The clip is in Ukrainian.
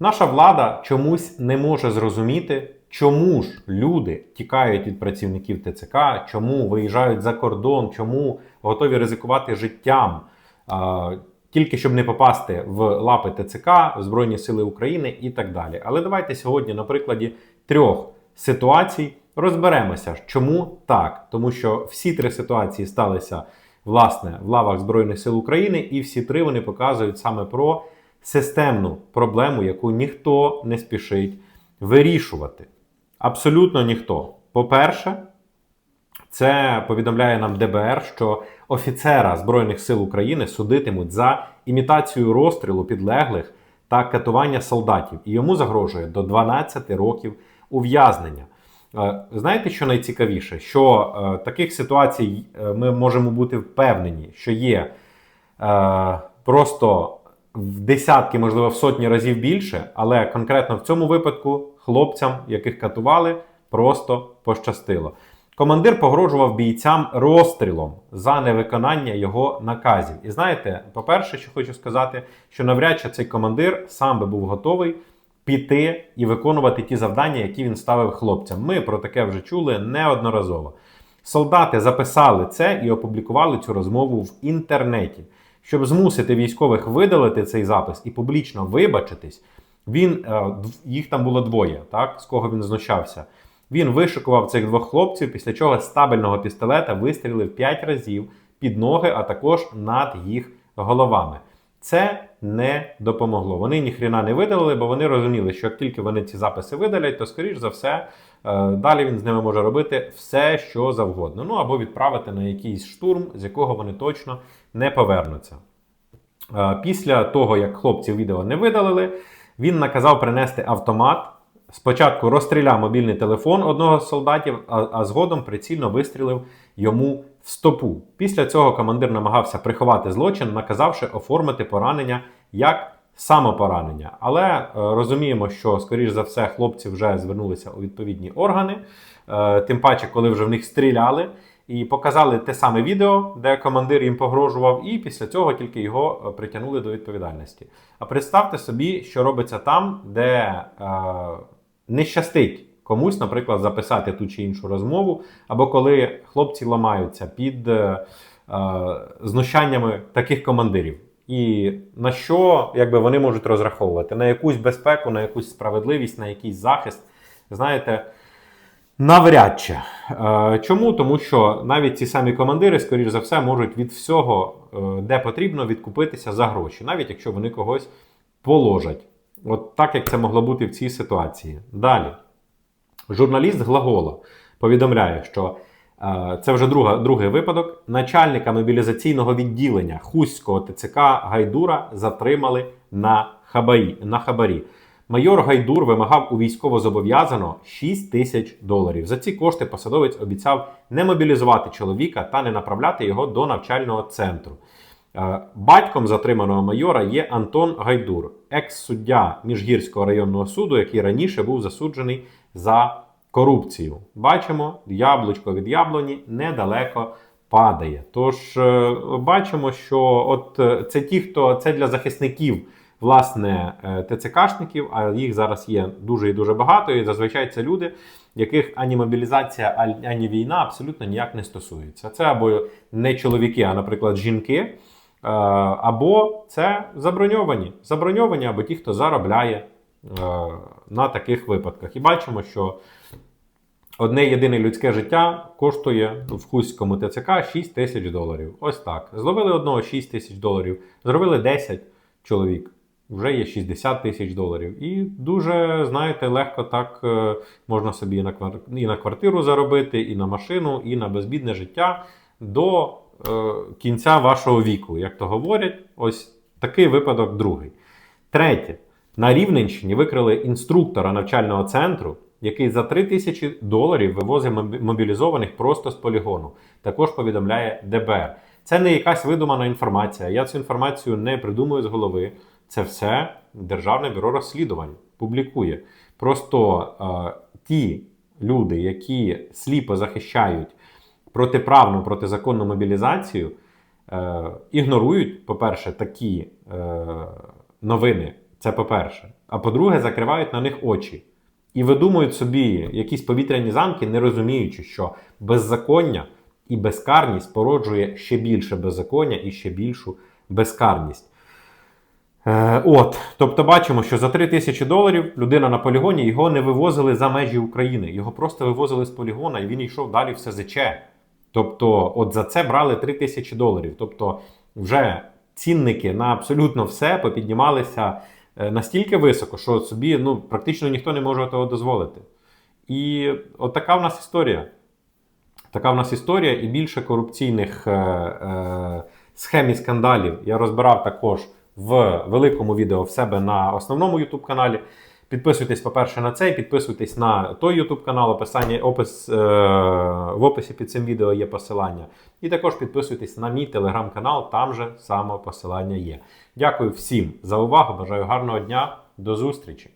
Наша влада чомусь не може зрозуміти, чому ж люди тікають від працівників ТЦК, чому виїжджають за кордон, чому готові ризикувати життям, а, тільки щоб не попасти в лапи ТЦК, в Збройні Сили України і так далі. Але давайте сьогодні, на прикладі трьох ситуацій, розберемося, чому так. Тому що всі три ситуації сталися власне в лавах Збройних сил України, і всі три вони показують саме про системну проблему, яку ніхто не спішить вирішувати. Абсолютно ніхто. По-перше, це повідомляє нам ДБР, що офіцера Збройних сил України судитимуть за імітацію розстрілу підлеглих та катування солдатів, і йому загрожує до 12 років ув'язнення. Е, Знаєте, що найцікавіше? Що е, таких ситуацій е, ми можемо бути впевнені, що є е, просто в десятки, можливо, в сотні разів більше, але конкретно в цьому випадку хлопцям, яких катували, просто пощастило. Командир погрожував бійцям розстрілом за невиконання його наказів. І знаєте, по-перше, що хочу сказати, що навряд чи цей командир сам би був готовий піти і виконувати ті завдання, які він ставив хлопцям. Ми про таке вже чули неодноразово. Солдати записали це і опублікували цю розмову в інтернеті. Щоб змусити військових видалити цей запис і публічно вибачитись, він е, їх там було двоє, так з кого він знущався. Він вишикував цих двох хлопців, після чого стабельного пістолета вистрілив 5 разів під ноги, а також над їх головами. Це не допомогло. Вони ніхрена не видалили, бо вони розуміли, що як тільки вони ці записи видалять, то скоріш за все далі він з ними може робити все, що завгодно. Ну або відправити на якийсь штурм, з якого вони точно не повернуться. Е, Після того, як хлопці відео не видалили, він наказав принести автомат. Спочатку розстріляв мобільний телефон одного з солдатів, а, а згодом прицільно вистрілив йому в стопу. Після цього командир намагався приховати злочин, наказавши оформити поранення як самопоранення. Але е, розуміємо, що, скоріш за все, хлопці вже звернулися у відповідні органи, е, тим паче, коли вже в них стріляли. І показали те саме відео, де командир їм погрожував, і після цього тільки його е, притягнули до відповідальності. А представте собі, що робиться там, де е, не щастить комусь, наприклад, записати ту чи іншу розмову, або коли хлопці ламаються під е, знущаннями таких командирів. І на що якби, вони можуть розраховувати? На якусь безпеку, на якусь справедливість, на якийсь захист. Знаєте, Навряд чи. Е, Чому? Тому що навіть ці самі командири, скоріш за все, можуть від всього, е, де потрібно, відкупитися за гроші, навіть якщо вони когось положать. От так як це могло бути в цій ситуації. Далі. Журналіст Глагола повідомляє, що це вже друга, другий випадок. Начальника мобілізаційного відділення Хуського ТЦК Гайдура затримали на хабарі. На хабарі. Майор Гайдур вимагав у військовозобов'язаного 6 тисяч доларів. За ці кошти посадовець обіцяв не мобілізувати чоловіка та не направляти його до навчального центру. Е, Батьком затриманого майора є Антон Гайдур, екс-суддя Міжгірського районного суду, який раніше був засуджений за корупцію. Бачимо, яблучко від яблуні недалеко падає. Тож е, бачимо, що от е, це ті, хто це для захисників власне е, ТЦКшників, а їх зараз є дуже і дуже багато. І зазвичай це люди, яких ані мобілізація, ані війна абсолютно ніяк не стосується. Це або не чоловіки, а, наприклад, жінки. Або це заброньовані, заброньовані, або ті, хто заробляє на таких випадках. І бачимо, що одне єдине людське життя коштує в Хуському ТЦК 6 тисяч доларів. Ось так. Зловили одного 6 тисяч доларів, зробили 10 чоловік. Вже є 60 тисяч доларів. І дуже, знаєте, легко так е, можна собі і на квартиру заробити, і на машину, і на безбідне життя до е, кінця вашого віку. Як то говорять, ось такий випадок другий. Третє. На Рівненщині викрили інструктора навчального центру, який за 3 тисячі доларів вивозив мобілізованих просто з полігону. Також повідомляє ДБР. Це не якась видумана інформація. Я цю інформацію не придумую з голови. Це все Державне бюро розслідувань публікує. Просто е, ті люди, які сліпо захищають протиправну протизаконну мобілізацію, е, ігнорують, по-перше, такі е, новини. Це по-перше. а по-друге, закривають на них очі. І видумують собі якісь повітряні замки, не розуміючи, що беззаконня і безкарність породжує ще більше беззаконня і ще більшу безкарність. Е, от, тобто бачимо, що за 3 тисячі доларів людина на полігоні його не вивозили за межі України. Його просто вивозили з полігона, і він йшов далі в СЗЧ. Тобто, от за це брали 3 тисячі доларів. Тобто, вже цінники на абсолютно все попіднімалися настільки високо, що собі ну, практично ніхто не може того дозволити. І от така в нас історія. Така в нас історія, і більше корупційних е, е, схем і скандалів я розбирав також в великому відео в себе на основному YouTube каналі. Підписуйтесь, по-перше, на цей, підписуйтесь на той YouTube канал, описання, опис, е, в описі під цим відео є посилання. І також підписуйтесь на мій телеграм-канал, там же саме посилання є. Дякую всім за увагу. Бажаю гарного дня. До зустрічі!